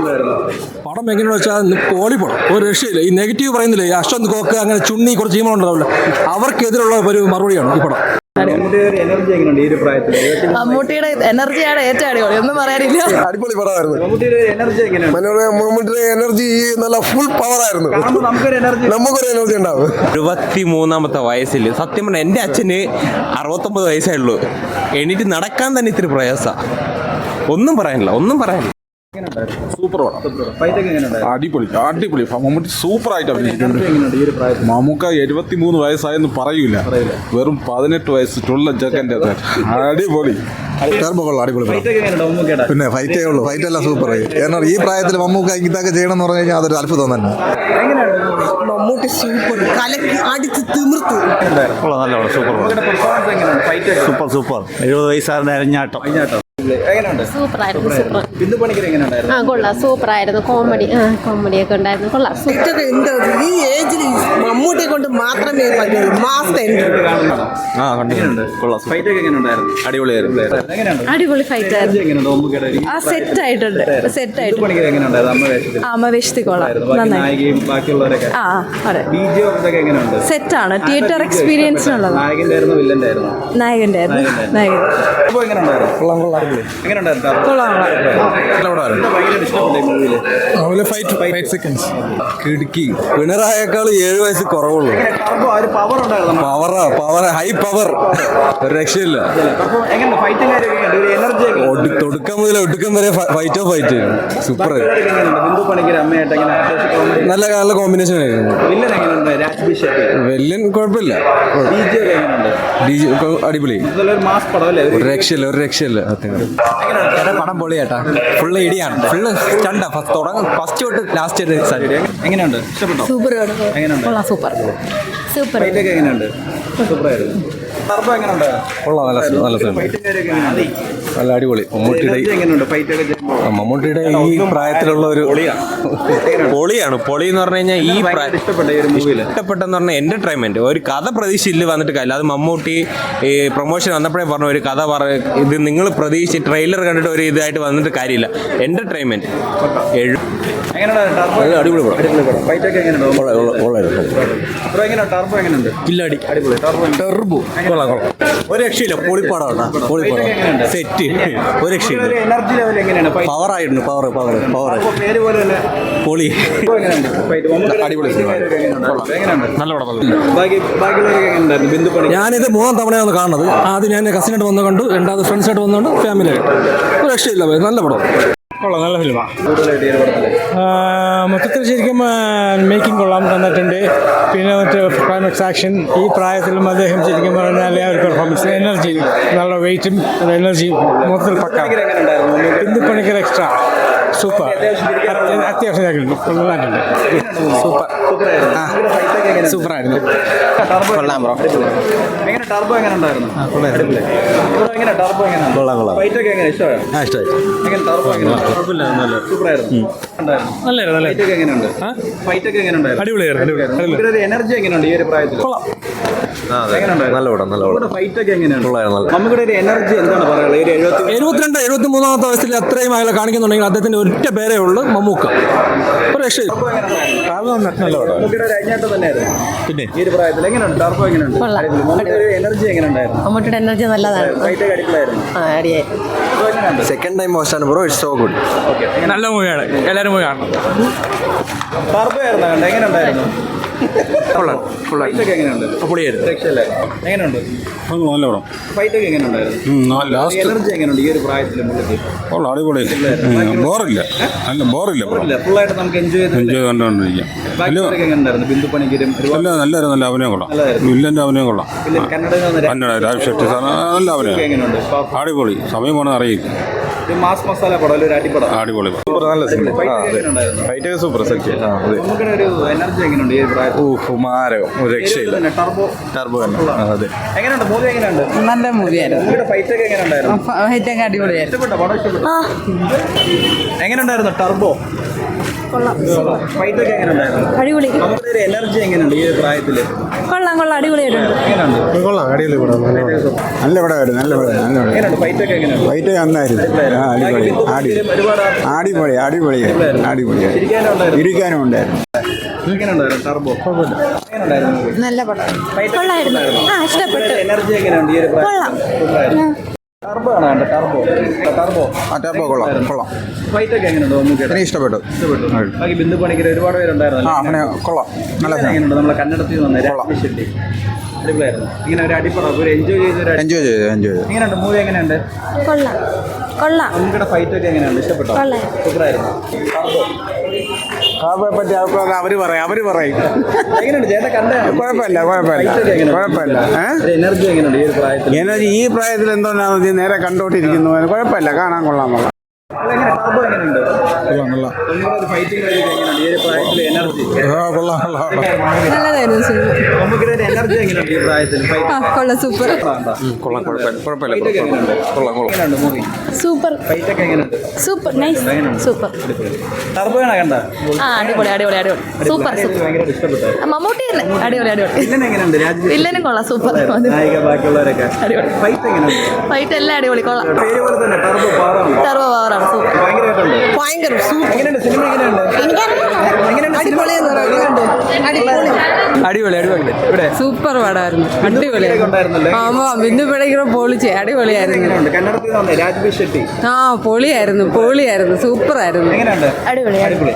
ഉണ്ടായിരുന്നു പടം എങ്ങനെയാണെന്ന് വെച്ചാൽ പോളി പടം. ഒരു രക്ഷയില്ല. ഈ നെഗറ്റീവ് പറയുന്നില്ലേ? ഈ അശ്വന്ത് കോക്ക് അങ്ങനെ ചുണ്ണി കുറച്ച് ചീമകളുണ്ടാവില്ല അവർക്കെതിരുള്ള ഒരു മറുപടിയാണ് ഈ പടം. മമ്മൂട്ടിയുടെ എനർജി എങ്ങനെയുണ്ട് ഈ ഒരു പ്രായത്തിൽ എനർജിയാണ് ഏറ്റവും അടിപൊളി. ഒന്നും പറയാനില്ല. അടിപൊളി പടമായിരുന്നു. മമ്മൂട്ടിയുടെ ഒരു എനർജി എങ്ങനെയാണ്? മനോരമ മമ്മൂട്ടിയുടെ എനർജി നല്ല ഫുൾ പവർ ആയിരുന്നു. കാണുമ്പോൾ നമുക്കൊരു എനർജി നമുക്കൊരു എനർജി ഉണ്ടാവും. എഴുപത്തി മൂന്നാമത്തെ വയസ്സിൽ സത്യം പറഞ്ഞാൽ എന്റെ അച്ഛന് അറുപത്തൊമ്പത് വയസ്സേ ഉള്ളൂ. എണീറ്റ് നടക്കാൻ തന്നെ ഇത്തിരി പ്രയാസമാണ് ഒന്നും പറയാനില്ല ഒന്നും പറയാനില്ല. സൂപ്പർ. അടിപൊളി അടിപൊളി മമ്മൂട്ടി സൂപ്പർ ആയിട്ട് അഭിനയിച്ചിട്ടുണ്ട് ഈ പ്രായത്തിൽ? മമ്മൂക്ക എഴുപത്തി മൂന്ന് വയസ്സായെന്ന് പറയൂല. വെറും പതിനെട്ട് വയസ്സ് ടൊള്ള ജക്കന്റെ അടിപൊളി. പിന്നെ ഫൈറ്റേ ഉള്ളൂ. ഫൈറ്റ് എല്ലാം സൂപ്പർ കാരണം ഈ പ്രായത്തിൽ മമ്മൂക്ക ഇതൊക്കെ ചെയ്യണം എന്ന് പറഞ്ഞു കഴിഞ്ഞാൽ അതൊരു അത്ഭുതം തന്നെ. മമ്മൂട്ടി സൂപ്പർ കലക്കി അടിച്ച് തിമിർത്ത്. Super super super. എഴുപത് വയസ്സാണ് അരഞ്ഞാട്ടം. സൂപ്പറായിരുന്നു സൂപ്പർ. ആ കൊള്ളാം സൂപ്പറായിരുന്നു. കോമഡി ആ കോമഡിയൊക്കെ ഉണ്ടായിരുന്നു. കൊള്ളാം. സൂപ്പർ? ഈ ഏജിൽ മമ്മൂട്ടിയെ കൊണ്ട് മാത്രമേ പറ്റൂ മാസ് ആ എങ്ങനെയുണ്ട്? ഫൈറ്റ് ഒക്കെ എങ്ങനെയുണ്ടായിരുന്നു? അടിപൊളിയായിരുന്നു. എങ്ങനെയുണ്ട്? അടിപൊളി ഫൈറ്റ് ആയിരുന്നു. ആ സെറ്റ് ആയിട്ടുണ്ട് സെറ്റ് ആയിട്ടുണ്ട്. അമ്മ വേഷത്തിൽ. കൊള്ളാം. നന്നായി. ആ അതെ. എങ്ങനെയുണ്ട്? സെറ്റാണ് തിയേറ്റർ എക്സ്പീരിയൻസിനുള്ളത് നായകന്റെ ആയിരുന്നു വില്ലന്റെ ആയിരുന്നു? നായകന്റെ എങ്ങനെയുണ്ടായിരുന്നു? കൊള്ളാം. കിടുക്കി. പിണറായേക്കാൾ ഏഴ് വയസ്സ് കുറവുള്ളൂ. പവറാ പവർ ഹൈ പവർ ഒരു രക്ഷയില്ല. തൊടുക്കം. മുതൽ ഒടുക്കം വരെ ഫൈറ്റോ ഓഫ് ഫൈറ്റ് സൂപ്പർ നല്ല നല്ല കോമ്പിനേഷൻ ആയിരുന്നു. വെല്ലൻ കുഴപ്പമില്ല. അടിപൊളി. രക്ഷയില്ല ഒരു രക്ഷയില്ല. സത്യം പടം പൊളിയാട്ടാ. ഫുള്ള് ഇടിയാണ്. ഫുള്ള് സ്റ്റണ്ടാ. ഫസ്റ്റ് തുടങ്ങും. ഫസ്റ്റ് തൊട്ട് ലാസ്റ്റ് എങ്ങനെയുണ്ട്? ഇഷ്ടപ്പെട്ടോ? സൂപ്പർ എങ്ങനെയുണ്ട്? സൂപ്പർ സൂപ്പർ എങ്ങനെയുണ്ട്? സൂപ്പറായിരുന്നു കൊള്ളാം നല്ല നല്ല സിനിമ. നല്ല അടിപൊളി. മമ്മൂട്ടിയുടെ മമ്മൂട്ടിയുടെ ഈ പ്രായത്തിലുള്ള ഒരു പൊളിയാണ്. പൊളി എന്ന് പറഞ്ഞു കഴിഞ്ഞാൽ ഈ ഇഷ്ടപ്പെട്ടെന്ന് പറഞ്ഞാൽ എന്റർടൈൻമെന്റ് ഒരു കഥ പ്രതീക്ഷയില്ല വന്നിട്ട് കാര്യമില്ല. അത് മമ്മൂട്ടി ഈ പ്രൊമോഷൻ വന്നപ്പോഴേ പറഞ്ഞു ഒരു കഥ പറ ഇത് നിങ്ങൾ പ്രതീക്ഷിച്ച് ട്രെയിലർ കണ്ടിട്ട് ഒരു ഇതായിട്ട് വന്നിട്ട് കാര്യമില്ല. എന്റർടൈൻമെന്റ് അടിപൊളി കില്ലാടി. ടെർബു. കൊള്ളാം കൊള്ളാം. ഒരു രക്ഷയില്ല. പൊളിപ്പാടാണ് പൊളിപ്പടം സെറ്റ്. ഒരു രക്ഷയില്ല. എനർജി ലെവൽ എങ്ങനെയാണ് പവർ ആയിരുന്നു പവർ പവർ പവർ പേര് പോലെ തന്നെ പൊളി അടിപൊളി നല്ല പടം. ഞാനിത് മൂന്നാം തവണയാണ് കാണുന്നത്. ആദ്യം ഞാൻ കസിനായിട്ട് വന്ന് കണ്ടു. രണ്ടാമത് ഫ്രണ്ട്സായിട്ട് വന്നുകൊണ്ട് ഫാമിലി ആയിട്ട്. ഒരു രക്ഷയില്ല നല്ല പടം. കൊള്ളാം നല്ല ഫിലിമാണ് മൊത്തത്തിൽ ശരിക്കും മേക്കിംഗ് കൊള്ളാം തന്നിട്ടുണ്ട്. പിന്നെ മറ്റേ ക്ലൈമാക്സ് ആക്ഷൻ ഈ പ്രായത്തിലും അദ്ദേഹം ശരിക്കും പറഞ്ഞാൽ ആ ഒരു പെർഫോമൻസ് എനർജി നല്ല വെയിറ്റും എനർജിയും മൊത്തത്തിൽ പക്ക. എന്ത് പണിക്കർ എക്സ്ട്രാ സൂപ്പർ. അത്യാവശ്യം സൂപ്പർ ആ സൂപ്പർ. എങ്ങനെയുണ്ട്? സൂപ്പറായിരുന്നു. ടർബോ അടിപൊളി. എങ്ങനെ ടർബോ എങ്ങനെ ഉണ്ടായിരുന്നു. ബ്രോ, എങ്ങനെ ടർബോ എങ്ങനെയാണ് കൊള്ളാം, കൊള്ളാം. ഫൈറ്റ് ഒക്കെ എങ്ങനെ? ഇഷ്ടമായോ? ആ ഇഷ്ടമായി. എങ്ങനെ ടർബോ എങ്ങനെ സൂപ്പറായിരുന്നു. ഉണ്ടായിരുന്നു. നല്ലായിരുന്നു നല്ല ഫൈറ്റ് ഒക്കെ എങ്ങനെയുണ്ട് ഫൈറ്റ് ഒക്കെ എങ്ങനെ ഉണ്ടായിരുന്നു? അടിപൊളിയായിരുന്നു എനർജി എങ്ങനെയുണ്ട് ഈ ഒരു പ്രായത്തിൽ എങ്ങനെയുണ്ടായിരുന്നു നല്ല പടം നല്ല പടം ഒരു എനർജി എന്താണ് പറയുള്ളത് എഴുപത്തിരണ്ട് എഴുപത്തി മൂന്നാമത്തെ വയസ്സിൽ അത്രയും അയാളെ കാണിക്കുന്നുണ്ടെങ്കിൽ അദ്ദേഹത്തിന്റെ ഒറ്റ പേരേ ഉള്ളൂ മമ്മൂക്ക. ഒരു പിന്നെ? ഈ ഒരു പ്രായത്തിൽ എങ്ങനെയുണ്ട്? ടർബോ എങ്ങനെയുണ്ട്? കൊള്ളാം. അടിപൊളി. മമ്മൂട്ടിയുടെ ഒരു എനർജി ഉണ്ടായിരുന്നു മമ്മൂട്ടിയുടെ എനർജി നല്ലതാണ്. ഫൈറ്റ് ഒക്കെ അടിപൊളിയായിരുന്നു. ആ അടിയായി. ബ്രോ, എങ്ങനെയുണ്ട്? സെക്കൻഡ് ടൈം മോശമാണ് ബ്രോ ഇറ്റ്സ് സോ ഗുഡ് നല്ല മൂവിയാണ് എല്ലാവരും മൂവി കാണണം. ടർബോ ആയിരുന്നു കണ്ടത് എങ്ങനെ അടിപൊളി. ബോറില്ല നല്ല ബോറില്ല നല്ല നല്ല നല്ല അഭിനയം കൊള്ളാം. നല്ലതായിരുന്നു. വില്ലന്റെ അഭിനയം കൊള്ളാം. പിന്നെ കന്നഡയിൽ വന്ന കന്നഡ രാജ് ഷെട്ടി സാർ നല്ല ഒക്കെ അഭിനയം എങ്ങനെയുണ്ട്? അടിപൊളി. സമയം അറിയില്ല. മാസ് മസാല പടം അല്ല? ഒരു അടിപ്പടം അടിപൊളി നല്ല സിനിമ. ഫൈറ്റ് ഉണ്ടായിരുന്നു ഫൈറ്റ് സൂപ്പർ സെറ്റ്. ആ അതെ. നമുക്കിടെ ഒരു എനർജി എങ്ങനെയുണ്ട് ഈ പ്രായത്തിൽ? ഊഫ് മാരോ ഒരു രക്ഷയില്ല. ടർബോ? ടർബോ അതെ. എങ്ങനെയുണ്ട്? മൂവി എങ്ങനെയുണ്ട്? നല്ല മൂവിയായിരുന്നു മൂവിയുടെ ഫൈറ്റ് ഒക്കെ എങ്ങനെ ഉണ്ടായിരുന്നു ഫൈറ്റൊക്കെ അടിപൊളിയായിരുന്നു. ഇഷ്ടപ്പെട്ടോ? പടം ഇഷ്ടപ്പെട്ടോ? എങ്ങനെ ഉണ്ടായിരുന്നു ടർബോ? ഫൈറ്റ് ഒക്കെ എങ്ങനെ ഉണ്ടായിരുന്നു അടിപൊളി. നമ്മുടെ ഒരു എനർജി എങ്ങനെയുണ്ട് ഈ പ്രായത്തിൽ പ്രായത്തിൽ കൊള്ളാം അടിപൊളിയായിട്ടുണ്ട്. കൊള്ളാം അടിപൊളി പടം നല്ല പടമായിരുന്നു നല്ല പടം നല്ല പടം ഫൈറ്റ് നന്നായിരുന്നു. ആ അടിപൊളി ആടി അടിപൊളി അടിപൊളി അടിപൊളി. ചിരിക്കാനും ഉണ്ടായിരുന്നു. ഇരിക്കാനും ഉണ്ടായിരുന്നു നല്ല പടം. ഫൈറ്റ് കൊള്ളായിരുന്നു. ആ ഇഷ്ടപ്പെട്ടു. എനർജി എങ്ങനെയുണ്ട്? ഈ ഒരു കൊള്ളാം. ടർബോ ആണ് കണ്ടത് ടർബോ ടർബോ ആ ടർബോ കൊള്ളാം കൊള്ളാം. ഫൈറ്റ് ഒക്കെ എങ്ങനെയുണ്ട്? എനിക്ക് ഇഷ്ടപ്പെട്ടു. ഇഷ്ടപ്പെട്ടു ബാക്കി ബിന്ദു പണിക്കർ ഒരുപാട് പേരുണ്ടായിരുന്നു ആ അങ്ങനെ കൊള്ളാം. നല്ല എങ്ങനെയുണ്ട്? നമ്മളെ കന്നഡത്തിൽ നിന്ന് ഷെട്ടി. അടിപൊളിയായിരുന്നു. ഇങ്ങനെ ഒരു അടിപ്പടം ഒരു എൻജോയ് ചെയ്ത ഒരു എൻജോയ് ചെയ്തു എൻജോയ് ചെയ്തു. എങ്ങനെയുണ്ട്? മൂവി എങ്ങനെയുണ്ട്? കൊള്ളാം. കൊള്ളാം. മമ്മൂക്കയുടെ ഫൈറ്റ് ഒക്കെ എങ്ങനെയുണ്ട്? ഇഷ്ടപ്പെട്ടോ? കൊള്ളാം. സൂപ്പറായിരുന്നു. അവരെ പറ്റി അഭിപ്രായം അവർ പറയും അവർ പറയും. കുഴപ്പമില്ല കുഴപ്പമില്ല കുഴപ്പമില്ല. എനർജി ഈ പ്രായത്തിൽ എന്തോ ഈ നേരെ കണ്ടോട്ടിരിക്കുന്നു കുഴപ്പമില്ല കാണാൻ കൊള്ളാം കൊള്ളാം. കൊള്ളാം കൊള്ളാം. കൊള്ളാം കൊള്ളാം സൂപ്പർ. കൊള്ളാം കുഴപ്പമില്ല സൂപ്പർ ഫൈറ്റ് ഒക്കെ എങ്ങനെയുണ്ട് സൂപ്പർ. നൈസ്. സൂപ്പർ. ആ അടിപൊളി അടിപൊളി അടിപൊളി. Super super. മമ്മൂട്ടി തന്നെ. അടിപൊളി അടിപൊളി. വില്ലനും കൊള്ളാം സൂപ്പർ. നായിക ബാക്കിയുള്ളവരൊക്കെ. അടിപൊളി. ഫൈറ്റ് എല്ലാം അടിപൊളി കൊള്ളാം. പേര് പോലെ തന്നെ ടർബോ പവറാണ് സൂപ്പർ. ഭയങ്കര എങ്ങനെയുണ്ട്? സിനിമ എങ്ങനെയുണ്ട്? എങ്ങനെയുണ്ട് അടിപൊളി അടിപൊളി. അടിപൊളി അടിപൊളി. ഇവിടെ? സൂപ്പർ പടമായിരുന്നു. അടിപൊളിയൊക്കെ ഉണ്ടായിരുന്നല്ലേ? ആമാ ബിന്ദു പിടയ്ക്കുന്ന പൊളിച്ച് അടിപൊളിയായിരുന്നു. രാജ്ബി ഷെട്ടി. ആ പൊളിയായിരുന്നു പൊളിയായിരുന്നു. സൂപ്പർ ആയിരുന്നു അടിപൊളി.